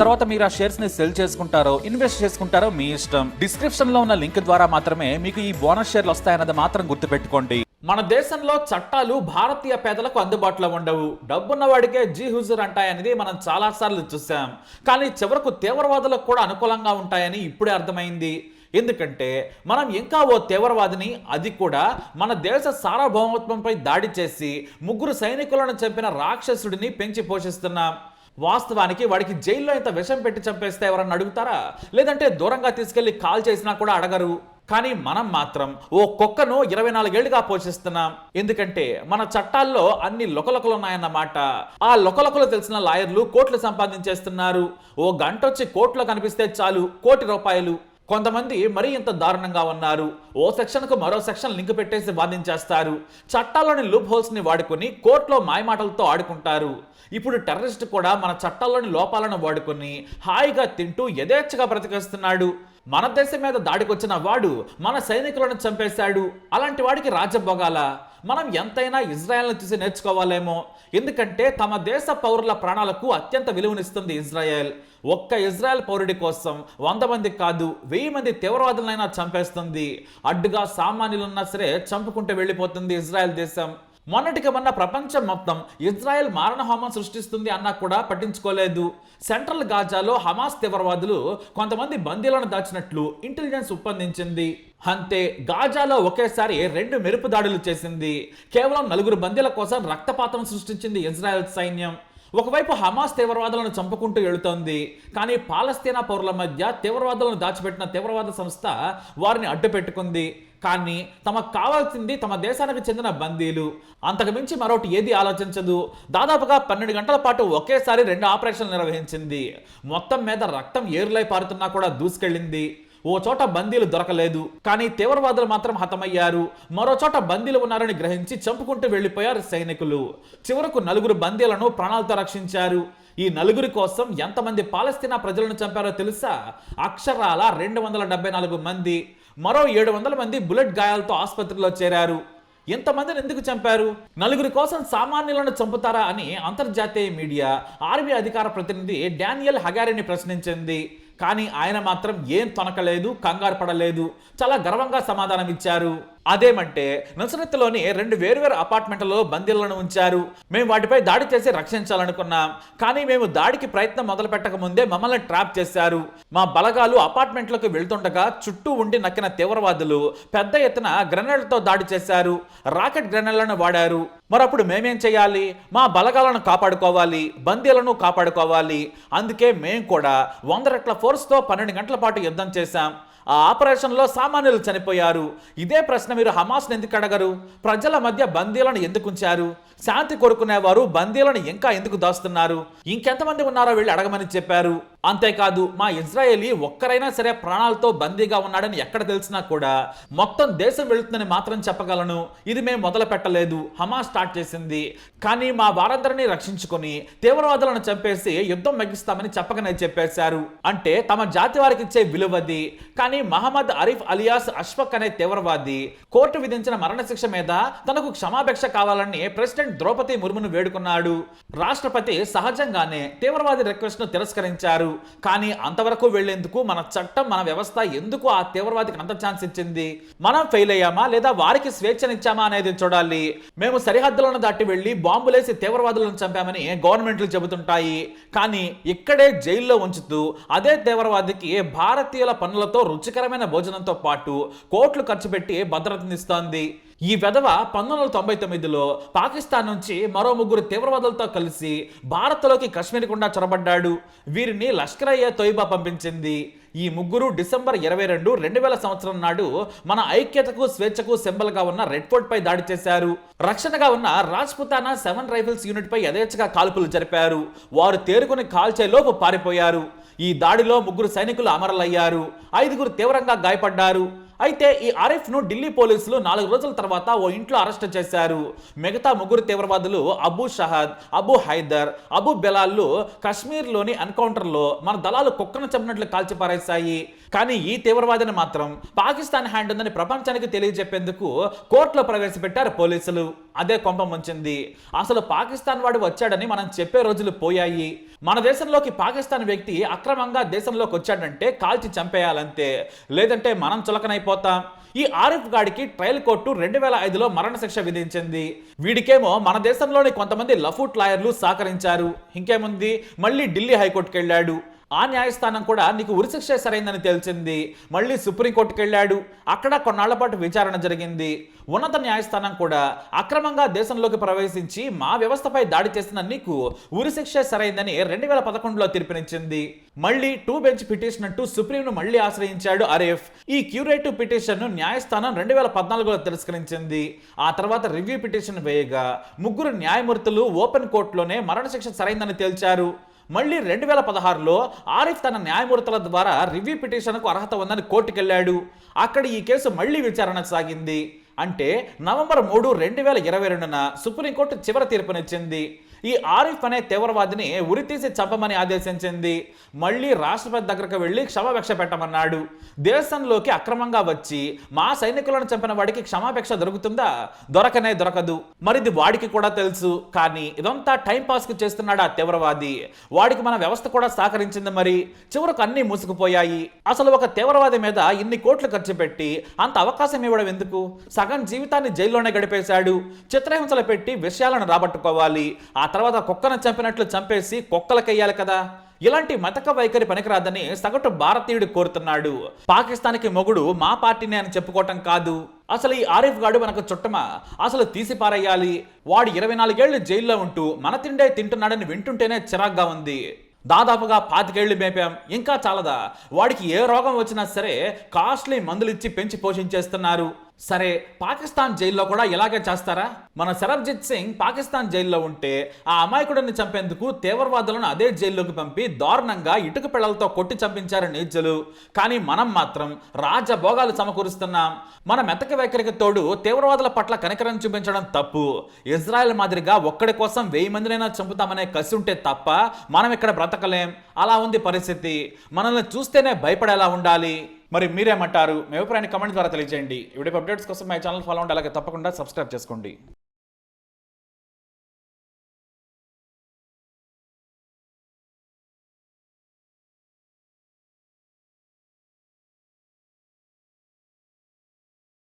తర్వాత మీరు ఆ షేర్స్ని సెల్ చేసుకుంటారో ఇన్వెస్ట్ చేసుకుంటారో మీ ఇష్టం. డిస్క్రిప్షన్లో ఉన్న లింక్ ద్వారా మాత్రమే మీకు ఈ బోనస్ షేర్లు వస్తాయన్నది మాత్రం గుర్తుపెట్టుకోండి. మన దేశంలో చట్టాలు భారతీయ పేదలకు అందుబాటులో ఉండవు. డబ్బున్న వాడికే జీ హుజూర్ అంటాయనేది మనం చాలా సార్లు చూసాం కానీ చివరకు తీవ్రవాదులకు కూడా అనుకూలంగా ఉంటాయని ఇప్పుడే అర్థమైంది. ఎందుకంటే మనం ఇంకా ఓ తీవ్రవాదిని అది కూడా మన దేశ సార్వభౌమత్వంపై దాడి చేసి ముగ్గురు సైనికులను చంపిన రాక్షసుడిని పెంచి పోషిస్తున్నాం. వాస్తవానికి వాడికి జైల్లో ఇంత విషం పెట్టి చంపేస్తే ఎవరన్నా అడుగుతారా? లేదంటే దూరంగా తీసుకెళ్ళి కాల్ చేసినా కూడా అడగరు. కానీ మనం మాత్రం ఓ కుక్కను ఇరవై నాలుగేళ్ళుగా పోషిస్తున్నాం. ఎందుకంటే మన చట్టాల్లో అన్ని లొకలొకలు ఉన్నాయన్నమాట ఆ లొకలొకలు తెలిసిన లాయర్లు కోట్లు సంపాదించేస్తున్నారు. ఓ గంట వచ్చి కోట్లో కనిపిస్తే చాలు కోటి రూపాయలు. కొంతమంది మరీ ఇంత దారుణంగా ఉన్నారు. ఓ సెక్షన్కు మరో సెక్షన్ లింక్ పెట్టేసి వాదించేస్తారు చట్టాల్లోని లూప్ హోల్స్ని వాడుకొని కోర్టులో మాయమాటలతో ఆడుకుంటారు. ఇప్పుడు టెర్రరిస్ట్ కూడా మన చట్టాల్లోని లోపాలను వాడుకొని హాయిగా తింటూ యథేచ్ఛగా బ్రతికేస్తున్నాడు. మన దేశం మీద దాడికొచ్చిన వాడు మన సైనికులను చంపేశాడు. అలాంటి వాడికి రాజ్యభోగాల? మనం ఎంతైనా ఇజ్రాయెల్ని చూసి నేర్చుకోవాలేమో. ఎందుకంటే తమ దేశ పౌరుల ప్రాణాలకు అత్యంత విలువనిస్తుంది ఇజ్రాయెల్. ఒక్క ఇజ్రాయెల్ పౌరుడి కోసం వంద మంది కాదు వెయ్యి మంది తీవ్రవాదులనైనా చంపేస్తుంది. అడ్డుగా సామాన్యులున్నా సరే చంపుకుంటూ వెళ్ళిపోతుంది ఇజ్రాయెల్ దేశం. మొన్నటికి మొన్న ప్రపంచం మొత్తం ఇజ్రాయెల్ మారణహోమం సృష్టిస్తుంది అన్నా కూడా పట్టించుకోలేదు. సెంట్రల్ గాజాలో హమాస్ తీవ్రవాదులు కొంతమంది బందీలను దాచినట్లు ఇంటెలిజెన్స్ ఒప్పందించింది అంతే గాజాలో ఒకేసారి రెండు మెరుపు దాడులు చేసింది. కేవలం నలుగురు బందీల కోసం రక్తపాతం సృష్టించింది ఇజ్రాయెల్ సైన్యం. ఒకవైపు హమాస్ తీవ్రవాదులను చంపుకుంటూ వెళుతోంది కానీ పాలస్తీనా పౌరుల మధ్య తీవ్రవాదులను దాచిపెట్టిన తీవ్రవాద సంస్థ వారిని అడ్డుపెట్టుకుంది. కానీ తమకు కావాల్సింది తమ దేశానికి చెందిన బందీలు. అంతకుమించి మరొకటి ఏది ఆలోచించదు. దాదాపుగా పన్నెండు గంటల పాటు ఒకేసారి రెండు ఆపరేషన్లు నిర్వహించింది. మొత్తం మీద రక్తం ఏరులై పారుతున్నా కూడా దూసుకెళ్ళింది. ఓ చోట బందీలు దొరకలేదు కానీ తీవ్రవాదులు మాత్రం హతమయ్యారు. మరో చోట బందీలు ఉన్నారని గ్రహించి చంపుకుంటూ వెళ్ళిపోయారు సైనికులు. చివరకు నలుగురు బందీలను ప్రాణాలతో రక్షించారు. ఈ నలుగురి కోసం ఎంతమంది పాలస్తీనా ప్రజలను చంపారో తెలుసా? అక్షరాల రెండు వందల డెబ్బై నాలుగు మంది. మరో ఏడు వందల మంది బుల్లెట్ గాయాలతో ఆసుపత్రిలో చేరారు. ఎంతమందిని ఎందుకు చంపారు? నలుగురి కోసం సామాన్యులను చంపుతారా అని అంతర్జాతీయ మీడియా ఆర్మీ అధికార ప్రతినిధి డానియల్ హగారిని ప్రశ్నించింది. కానీ ఆయన మాత్రం ఏం తొనకలేదు కంగారు పడలేదు. చాలా గర్వంగా సమాధానం ఇచ్చారు అదేమంటే నసరత్తులోని రెండు వేరువేరు అపార్ట్మెంట్లలో బందీలను ఉంచారు. మేము వాటిపై దాడి చేసి రక్షించాలనుకున్నాం. కానీ మేము దాడికి ప్రయత్నం మొదలు పెట్టక ముందే మమ్మల్ని ట్రాప్ చేశారు. మా బలగాలు అపార్ట్మెంట్లకు వెళ్తుండగా చుట్టూ ఉండి నక్కిన తీవ్రవాదులు పెద్ద ఎత్తున గ్రెనేడ్లతో దాడి చేశారు. రాకెట్ గ్రెనేడ్లను వాడారు. మరప్పుడు మేమేం చేయాలి? మా బలగాలను కాపాడుకోవాలి. బందీలను కాపాడుకోవాలి. అందుకే మేము కూడా వంద రెట్ల ఫోర్స్తో పన్నెండు గంటల పాటు యుద్ధం చేశాం. ఆ ఆపరేషన్లో సామాన్యులు చనిపోయారు. ఇదే ప్రశ్న మీరు హమాస్ని ఎందుకు అడగరు? ప్రజల మధ్య బందీలను ఎందుకు ఉంచారు? శాంతి కోరుకునేవారు బందీలను ఇంకా ఎందుకు దాస్తున్నారు? ఇంకెంతమంది ఉన్నారో వీళ్ళు అడగమని చెప్పారు. అంతేకాదు మా ఇజ్రాయేలీ ఒక్కరైనా సరే ప్రాణాలతో బందీగా ఉన్నాడని ఎక్కడ తెలిసినా కూడా మొత్తం దేశం వెళుతుందని మాత్రం చెప్పగలను. ఇది మేము మొదలు పెట్టలేదు. హమా స్టార్ట్ చేసింది. కానీ మా వారందరినీ రక్షించుకొని తీవ్రవాదులను చంపేసి యుద్ధం మగ్గిస్తామని చెప్పకనే చెప్పేశారు. అంటే తమ జాతి వారికి ఇచ్చే విలువది. కానీ మహమ్మద్ అరీఫ్ అలియాస్ అష్ఫక్ అనే తీవ్రవాది కోర్టు విధించిన మరణశిక్ష మీద తనకు క్షమాభిక్ష కావాలని ప్రెసిడెంట్ ద్రౌపది ముర్మును వేడుకున్నాడు. రాష్ట్రపతి సహజంగానే తీవ్రవాది రిక్వెస్ట్ను తిరస్కరించారు. కానీ అంతవరకు వెళ్ళేందుకు మన చట్టం మన వ్యవస్థ ఎందుకు ఆ తీవ్రవాదికి అంత ఛాన్స్ ఇచ్చింది? మనం ఫెయిల్ అయ్యామా లేదా వారికి స్వేచ్ఛనిచ్చామా అనేది చూడాలి. మేము సరిహద్దులను దాటి వెళ్ళి బాంబులేసి తీవ్రవాదులను చంపామని గవర్నమెంట్లు చెబుతుంటాయి. కానీ ఇక్కడే జైల్లో ఉంచుతూ అదే తీవ్రవాదికి భారతీయుల పనులతో రుచికరమైన భోజనంతో పాటు కోట్లు ఖర్చు పెట్టి భద్రతనిస్తోంది. ఈ వెధవ పంతొమ్మిది వందల తొంభై తొమ్మిదిలో పాకిస్తాన్ నుంచి మరో ముగ్గురు తీవ్రవాదులతో కలిసి భారత్లోకి కశ్మీర్ గుండా చొరబడ్డాడు. వీరిని లష్కర్ అయ్యే తొయిబా పంపించింది. ఈ ముగ్గురు డిసెంబర్ ఇరవై రెండు రెండు వేల సంవత్సరం నాడు మన ఐక్యతకు స్వేచ్ఛకు సింబల్గా ఉన్న రెడ్ ఫోర్ట్ పై దాడి చేశారు. రక్షణగా ఉన్న రాజ్పుతానా సెవెన్ రైఫిల్స్ యూనిట్ పై యథేచ్ఛగా కాల్పులు జరిపారు. వారు తేరుకుని కాల్చేలోపు పారిపోయారు. ఈ దాడిలో ముగ్గురు సైనికులు అమరులయ్యారు. ఐదుగురు తీవ్రంగా గాయపడ్డారు. అయితే ఈ ఆరిఫ్ను ఢిల్లీ పోలీసులు నాలుగు రోజుల తర్వాత ఓ ఇంట్లో అరెస్ట్ చేశారు. మిగతా ముగ్గురు తీవ్రవాదులు అబూ షహద్ అబూ హైదర్ అబూ బెలాల్లు కశ్మీర్లోని ఎన్కౌంటర్లో మన దళాలు కుక్కను చెప్పినట్లు కాల్చిపారేశాయి. కానీ ఈ తీవ్రవాదిని మాత్రం పాకిస్తాన్ హ్యాండ్ ఉందని ప్రపంచానికి తెలియజెప్పేందుకు కోర్టులో ప్రవేశపెట్టారు పోలీసులు. అదే కొంప ముంచింది. అసలు పాకిస్తాన్ వాడు వచ్చాడని మనం చెప్పే రోజులు పోయాయి. మన దేశంలోకి పాకిస్తాన్ వ్యక్తి అక్రమంగా దేశంలోకి వచ్చాడంటే కాల్చి చంపేయాలంతే. లేదంటే మనం చులకనైపోతాం. ఈ ఆరిఫ్ గాడికి ట్రయల్ కోర్టు రెండు వేల ఐదులో మరణశిక్ష విధించింది. వీడికేమో మన దేశంలోని కొంతమంది లఫూట్ లాయర్లు సహకరించారు. ఇంకేముంది? మళ్ళీ ఢిల్లీ హైకోర్టుకి వెళ్ళాడు ఆ న్యాయస్థానం కూడా నీకు ఉరిశిక్ష సరైందని తేల్చింది మళ్ళీ సుప్రీంకోర్టుకి వెళ్ళాడు అక్కడ కొన్నాళ్ళ పాటు విచారణ జరిగింది. ఉన్నత న్యాయస్థానం కూడా అక్రమంగా దేశంలోకి ప్రవేశించి మా వ్యవస్థపై దాడి చేసిన నీకు ఉరిశిక్ష సరైందని రెండు వేల పదకొండులో తీర్పునిచ్చింది. మళ్ళీ టూ బెంచ్ పిటిషన్ అంటూ సుప్రీంను మళ్ళీ ఆశ్రయించాడు అరేఫ్. ఈ క్యూరేటివ్ పిటిషన్ను న్యాయస్థానం రెండు వేల పద్నాలుగులో తిరస్కరించింది. ఆ తర్వాత రివ్యూ పిటిషన్ వేయగా ముగ్గురు న్యాయమూర్తులు ఓపెన్ కోర్టులోనే మరణశిక్ష సరైందని తేల్చారు. మళ్ళీ రెండు వేల పదహారులో ఆరిఫ్ తన న్యాయమూర్తుల ద్వారా రివ్యూ పిటిషన్కు అర్హత ఉందని కోర్టుకెళ్ళాడు అక్కడ ఈ కేసు మళ్ళీ విచారణ సాగింది. అంటే నవంబర్ మూడు రెండు వేల ఇరవై రెండున సుప్రీంకోర్టు చివరి తీర్పునిచ్చింది. ఈ ఆరిఫ్ అనే తీవ్రవాదిని ఉరితీసి చంపమని ఆదేశించింది. మళ్ళీ రాష్ట్రపతి దగ్గరకు వెళ్ళి క్షమాభిక్ష పెట్టమన్నాడు. దేశంలోకి అక్రమంగా వచ్చి మా సైనికులను చంపిన వాడికి క్షమాభిక్ష దొరుకుతుందా? దొరకనే దొరకదు. మరిది వాడికి కూడా తెలుసు. కానీ ఇదంతా టైం పాస్కి చేస్తున్నాడు ఆ తీవ్రవాది? వాడికి మన వ్యవస్థ కూడా సహకరించింది మరి. చివరకు అన్నీ మూసుకుపోయాయి. అసలు ఒక తీవ్రవాది మీద ఇన్ని కోట్లు ఖర్చు పెట్టి అంత అవకాశం ఇవ్వడం ఎందుకు? సగం జీవితాన్ని జైల్లోనే గడిపేశాడు. చిత్రహింసలు పెట్టి విషయాలను రాబట్టుకోవాలి. ఆ తర్వాత కుక్కను చంపినట్లు చంపేసి కుక్కలకెయ్యాలి కదా. ఇలాంటి మతక వైఖరి పనికిరాదని సగటు భారతీయుడు కోరుతున్నాడు. పాకిస్తాన్కి మొగుడు మా పార్టీనే అని చెప్పుకోవటం కాదు. అసలు ఈ ఆరిఫ్ గాడు మనకు చుట్టమా? అసలు తీసి పారేయాలి? వాడు ఇరవై నాలుగేళ్ళు జైల్లో ఉంటూ మన తిండే తింటున్నాడని వింటుంటేనే చిరాగ్గా ఉంది. దాదాపుగా పాతికేళ్ళు మేపాం. ఇంకా చాలదా? వాడికి ఏ రోగం వచ్చినా సరే కాస్ట్లీ మందులు ఇచ్చి పెంచి పోషించేస్తున్నారు. సరే పాకిస్తాన్ జైల్లో కూడా ఇలాగే చేస్తారా? మన సరబ్జిత్ సింగ్ పాకిస్తాన్ జైల్లో ఉంటే ఆ అమాయకుడిని చంపేందుకు తీవ్రవాదులను అదే జైల్లోకి పంపి దారుణంగా ఇటుక పిల్లలతో కొట్టి చంపించారు నీచులు. కానీ మనం మాత్రం రాజభోగాలు సమకూరుస్తున్నాం. మన మెతక వైఖరికి తోడు తీవ్రవాదుల పట్ల కనికరం చూపించడం తప్పు. ఇజ్రాయెల్ మాదిరిగా ఒక్కడి కోసం వెయ్యి మందినైనా చంపుతామనే కసి ఉంటే తప్ప మనం ఇక్కడ బ్రతకలేం. అలా ఉంది పరిస్థితి. మనల్ని చూస్తేనే భయపడేలా ఉండాలి. మరి మీరేమంటారు? మీ అభిప్రాయాన్ని కమెంట్ ద్వారా తెలియజేయండి. వీడియో అప్డేట్స్ కోసం మా ఛానల్ ఫాలో అవ్వండి. అలాగే తప్పకుండా సబ్స్క్రైబ్ చేసుకోండి.